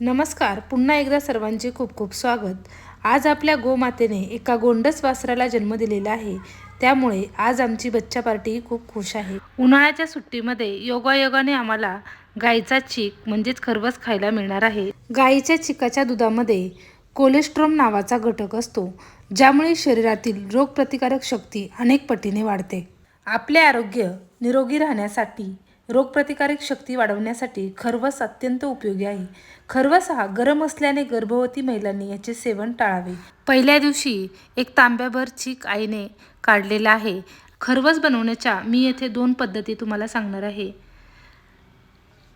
नमस्कार. पुन्हा एकदा सर्वांचे खूप खूप स्वागत. आज आपल्या गोमातेने एका गोंडस वासराला जन्म दिलेला आहे. त्यामुळे आज आमची बच्चा पार्टी खूप खुश आहे. उन्हाळ्याच्या सुट्टीमध्ये योगायोगाने आम्हाला गाईचा चीक म्हणजेच खरवस खायला मिळणार आहे. गाईच्या चिकाच्या दुधामध्ये कोलेस्ट्रॉम नावाचा घटक असतो ज्यामुळे शरीरातील रोगप्रतिकारक शक्ती अनेक पटीने वाढते. आपले आरोग्य निरोगी राहण्यासाठी रोगप्रतिकारक शक्ती वाढवण्यासाठी खरवस अत्यंत उपयोगी आहे. खरवस हा गरम असल्याने गर्भवती महिलांनी याचे सेवन टाळावे. पहिल्या दिवशी एक तांब्याभर चीक आईने काढलेला आहे. खरवस बनवण्याच्या मी येथे दोन पद्धती तुम्हाला सांगणार आहे.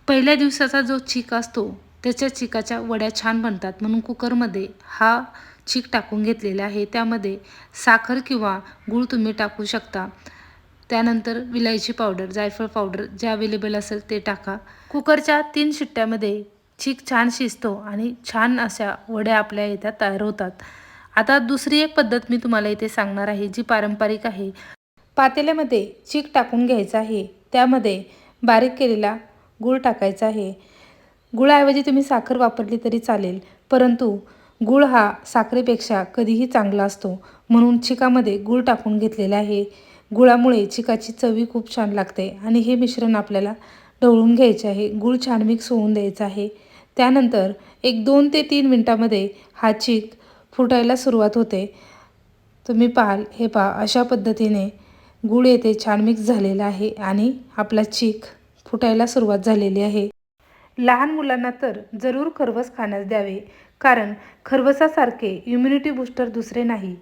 पहिल्या दिवसाचा जो चीक असतो त्याच्या चिकाच्या वड्या छान बनतात. म्हणून कुकरमध्ये हा चीक टाकून घेतलेला आहे. त्यामध्ये साखर किंवा गूळ तुम्ही टाकू शकता. त्यानंतर विलायची पावडर जायफळ पावडर जे अवेलेबल असेल ते टाका. कुकरच्या तीन शिट्ट्यामध्ये चीक छान शिजतो आणि छान अशा वड्या आपल्या येत्या तयार होतात. आता दुसरी एक पद्धत मी तुम्हाला इथे सांगणार आहे जी पारंपरिक आहे. पातेल्यामध्ये चीक टाकून घ्यायचा आहे. त्यामध्ये बारीक केलेला गूळ टाकायचा आहे. गुळाऐवजी तुम्ही साखर वापरली तरी चालेल परंतु गूळ हा साखरेपेक्षा कधीही चांगला असतो. म्हणून चिकामध्ये गूळ टाकून घेतलेला आहे. गुळामुळे चिकाची चवी खूप छान लागते आणि हे मिश्रण आपल्याला ढवळून घ्यायचे आहे. गूळ छान मिक्स होऊन द्यायचा आहे. त्यानंतर एक दोन ते तीन मिनटामध्ये हा चीक फुटायला सुरुवात होते. तुम्ही पाहाल हे पहा अशा पद्धतीने गूळ येथे छान मिक्स झालेला आहे आणि आपला चीक फुटायला सुरुवात झालेली आहे. लहान मुलांना तर जरूर खरवस खाण्यास द्यावे कारण खरवसासारखे इम्युनिटी बूस्टर दुसरे नाही.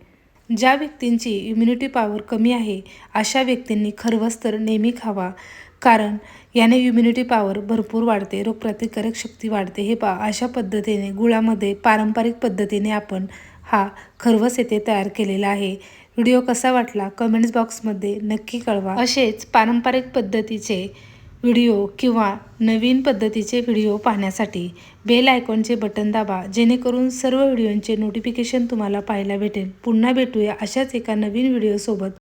ज्या व्यक्तींची इम्युनिटी पॉवर कमी आहे अशा व्यक्तींनी खरवस तर नेहमी खावा. कारण याने इम्युनिटी पॉवर भरपूर वाढते रोगप्रतिकारक शक्ती वाढते. हे पहा अशा पद्धतीने गुळामध्ये पारंपरिक पद्धतीने आपण हा खरवस येथे तयार केलेला आहे. व्हिडिओ कसा वाटला? कमेंट्स बॉक्समध्ये नक्की कळवा. असेच पारंपरिक पद्धतीचे व्हिडिओ किंवा नवीन पद्धतीचे व्हिडिओ पाहण्यासाठी बेल आयकॉनचे बटन दाबा जेणेकरून सर्व व्हिडिओंचे नोटिफिकेशन तुम्हाला पाहायला भेटेल. पुन्हा भेटूया अशाच एका नवीन व्हिडिओसोबत.